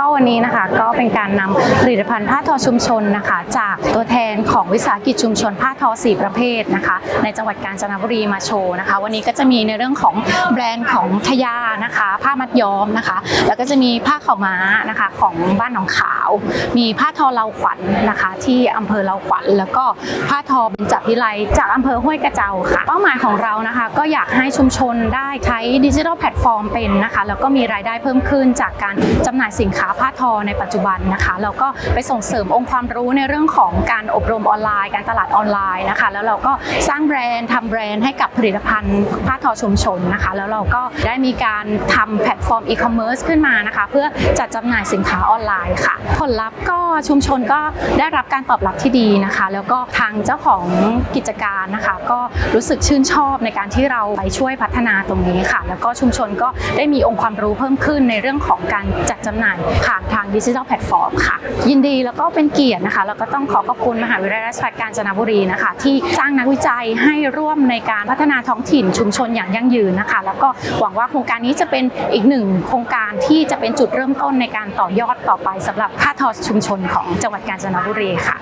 ก็ วันนี้นะคะก็เป็นการนำผลิตภัณฑ์ผ้าทอชุมชนนะคะ จากตัวแทนของวิสาหกิจชุมชนผ้าทอ4ประเภทนะคะ ในจังหวัดกาญจนบุรีมาโชว์นะคะ วันนี้ก็จะมีในเรื่องของแบรนด์ของทยานะคะ ผ้ามัดย้อมนะคะ แล้วก็จะมีผ้าขาวม้านะคะของบ้านหนองขาว มีผ้าทอเลาขวัญนะคะ ที่อำเภอเลาขวัญแล้วก็ผ้าทอเบญจพิไลจากอำเภอห้วยกระเจ้าค่ะ เป้าหมายของเรานะคะ ก็อยากให้ชุมชนได้ใช้ดิจิทัลแพลตฟอร์มเป็นนะคะแล้วก็มีรายได้เพิ่มขึ้นจากการจำหน่ายสินค้าผ้าทอในปัจจุบันนะคะแล้วก็ไปส่งเสริมองค์ความรู้ในเรื่องของการอบรมออนไลน์ การตลาดออนไลน์นะคะ แล้วเราก็สร้างแบรนด์ทำแบรนด์ให้กับผลิตภัณฑ์ผ้าทอชุมชนนะคะ แล้วเราก็ได้มีการทำแพลตฟอร์มอีคอมเมิร์ซขึ้นมานะคะ เพื่อจัดจำหน่ายสินค้าออนไลน์ค่ะ ผลลัพธ์ก็ชุมชนก็ได้รับการตอบรับที่ดีนะคะ แล้วก็ทางเจ้าของกิจการนะคะ ก็รู้สึกชื่นชอบในการที่เราไปช่วยพัฒนาตรงนี้ค่ะ แล้วก็ชุมชนก็ได้มีองค์ความรู้เพิ่มขึ้นในเรื่องของการจัดจำหน่ายผ่านทางดิจิทัลแพลตฟอร์มค่ะ ยินดีแล้วก็เป็นเกียรตินะคะ แล้วก็ต้องขอขอบคุณมหาวิทยาลัยราชภัฏกาญจนบุรีนะคะ ที่จ้างนักวิจัยให้ร่วมในการพัฒนาท้องถิ่นชุมชนอย่างยั่งยืนนะคะ แล้วก็หวังว่าโครงการนี้จะเป็นอีกหนึ่งโครงการที่จะเป็นจุดเริ่มต้นในการต่อยอดต่อไปสำหรับผ้าทอชุมชนของจังหวัดกาญจนบุรีค่ะ